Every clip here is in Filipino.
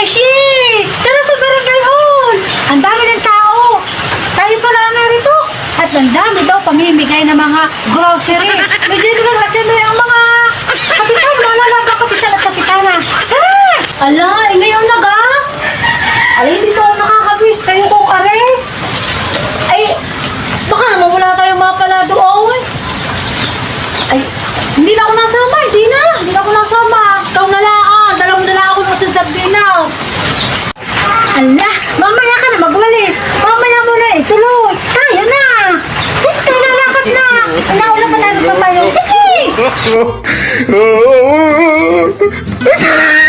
Beshi! Tara sa barangay hall! Ang dami ng tao! Tayo pala ang narito! At ang dami daw pamimigay ng mga grocery. May general assembly ang mga kapitan, malalaga kapitan at kapitana. Tara! Ala, eh ngayon na ga? Alay, hindi pa ako nakakabis. Kayo kong are. Ay, baka naman wala tayong mga pala doon. Ay, hindi na ako nasama, hindi na. Hindi na ako nasama. Ikaw na lang, ah. Dalawang dala ako ng sa Sardinas. Ala, mamaya ka na magwalis. Mamaya mo na eh, tuloy. Kaya na. Kaya lalakad na. Naula pa tayo magpapayo. Sige.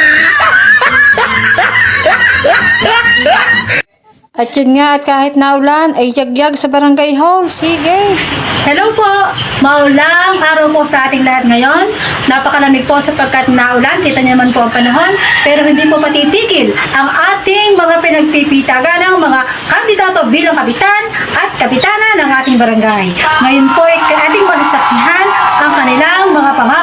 At yun nga, at kahit naulan, ay yagyag sa barangay hall. Sige. Hello po! Maulang araw po sa ating lahat ngayon. Napakalamig po sapagkat naulan, kita niyo naman po ang panahon. Pero hindi po patitigil ang ating mga pinagpipitagan ng mga kandidato bilang kapitan at kapitana ng ating barangay. Ngayon po ay ating masasaksihan ang kanilang mga pangako, ang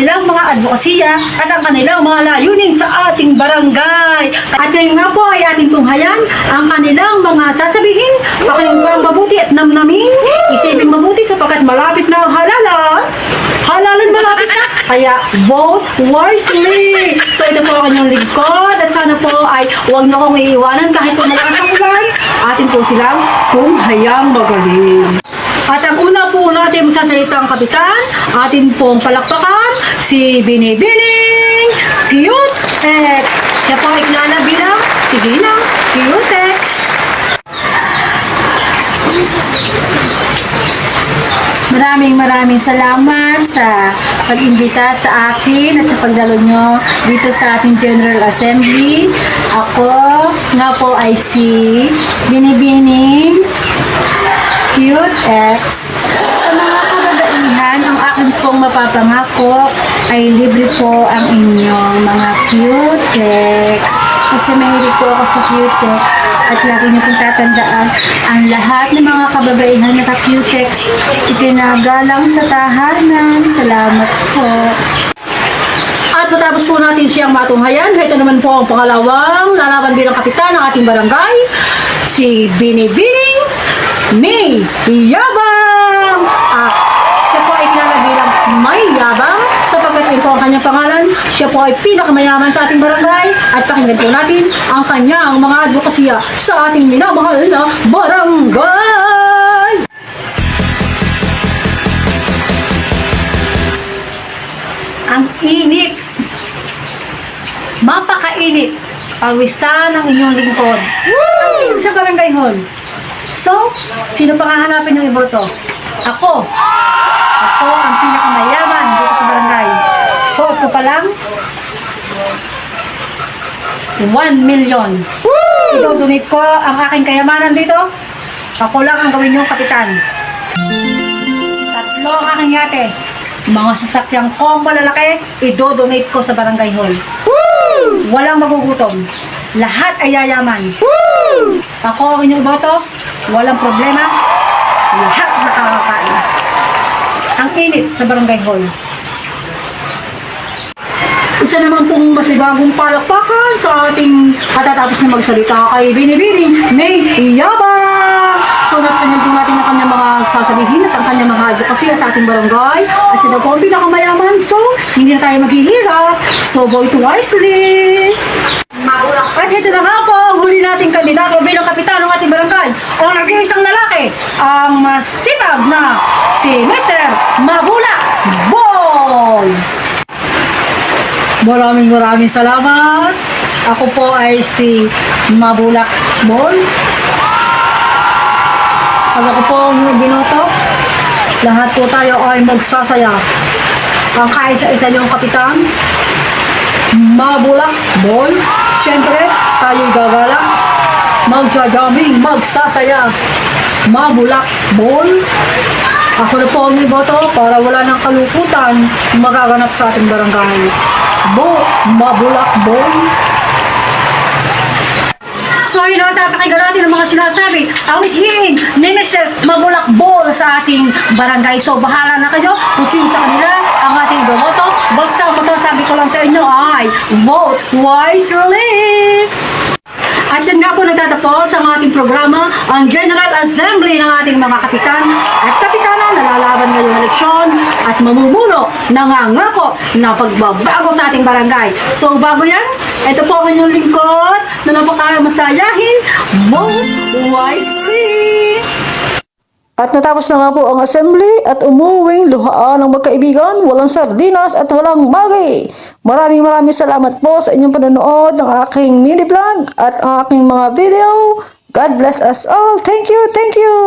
kanilang mga advokasya at ang kanilang mga layunin sa ating barangay. At ngayon nga po ay ating tunghayan ang kanilang mga sasabihin, pakinggan mabuti at namnamin, isipin mabuti sapagkat malapit na ang halalan. Halalan malapit na, kaya vote wisely. So ito po ang kanyang lingkod at sana po ay huwag niyo akong iiwanan kahit po malakas ang ulan. Atin po silang kung hayang magaling. At ang una po natin sasalita ang kapitan, atin pong palakpakan, si Binibining Cute X. Siya po ay kilala bilang si Ginang Cute X. Maraming maraming salamat sa pag-imbita sa akin at sa pagdalo nyo dito sa ating General Assembly. Ako nga po ay si Binibining Cute X. Sa mga kababaihan, ang akin pong mapapangako ay libre po ang inyong mga cutex. Kasi mahilig po ako sa cutex at lagi niyo pong tatandaan ang lahat ng mga kababaihan na ka-cutex itinagalang sa tahanan. Salamat po. At matapos po natin siyang matunghayan, ito naman po ang pangalawang lalaban bilang kapitan ng ating barangay, si Binibining May Yabang! Ito ang kanyang pangalan. Siya po ay pinakamayaman sa ating barangay at pakinggan po natin ang kanyang mga advokasya sa ating minamahal na barangay! Ang init mapakainit pawisan ng inyong lingkod. Ang init sa barangay hall. So, sino pa hahanapin yung iboto? Ako. Ako ang pinakamayaman dito sa barangay. So, ito pa lang, 1 million. Ito-donate ko ang aking kayamanan dito. Ako lang ang gawin yung kapitan. Tatlo ang aking yate. Mga sasakyang kong malalaki, i-donate ko sa barangay hall. Walang magugutom. Lahat ay yayaman. Ako ang inyong boto, walang problema. Lahat nakakakain. Ang init sa barangay hall. Isa naman pong masibagong palakpakan sa ating katatapos na magsalita kay Binibining May Iyabang. So, napanyan po natin ang kanyang mga sasabihin at ang kanyang mga advocacy sa ating barangay. At siya daw po ang pinakamayaman. So, hindi na tayo maghihirap. So, vote wisely. At ito na nga po ang huli nating kandidato bilang kapitan ng ating barangay. Ang nag-iisang lalaki, ang masipag na si Mr. Mabula Boy. Maraming maraming salamat. Ako po ay si Mabulak Boy. Pag ako po binoto, lahat po tayo ay magsasaya. Ang kaisa-isa niyong kapitan, Mabulak Boy. Siyempre, tayo gagala. Magja-jamming, magsasaya. Mabulak Boy. Ako na po ang may boto para wala ng kalukutan magaganap sa ating barangay. Bo, Mabulak Boy. So yun ang tapakinggan natin ang mga sinasabi, awithin ni Mr. Mabulakbol sa ating barangay. So bahala na kayo kung sino sa kanila ang ating boboto. Basta masasabi ko lang sa inyo ay vote wisely! At yan nga po nagtatapos ang ating programa, ang General Assembly ng ating mga kapitan at kapitana na lalaban ngayong eleksyon at mamumuno nangangako na pagbabago sa ating barangay. So bago yan, ito po ang inyong lingkod na napakamasayahin, Vote Wisely! At natapos na nga po ang assembly at umuwing luhaan ng magkaibigan, walang sardinas at walang magi. Maraming maraming salamat po sa inyong panonood ng aking mini vlog at ang aking mga video. God bless us all. Thank you, thank you.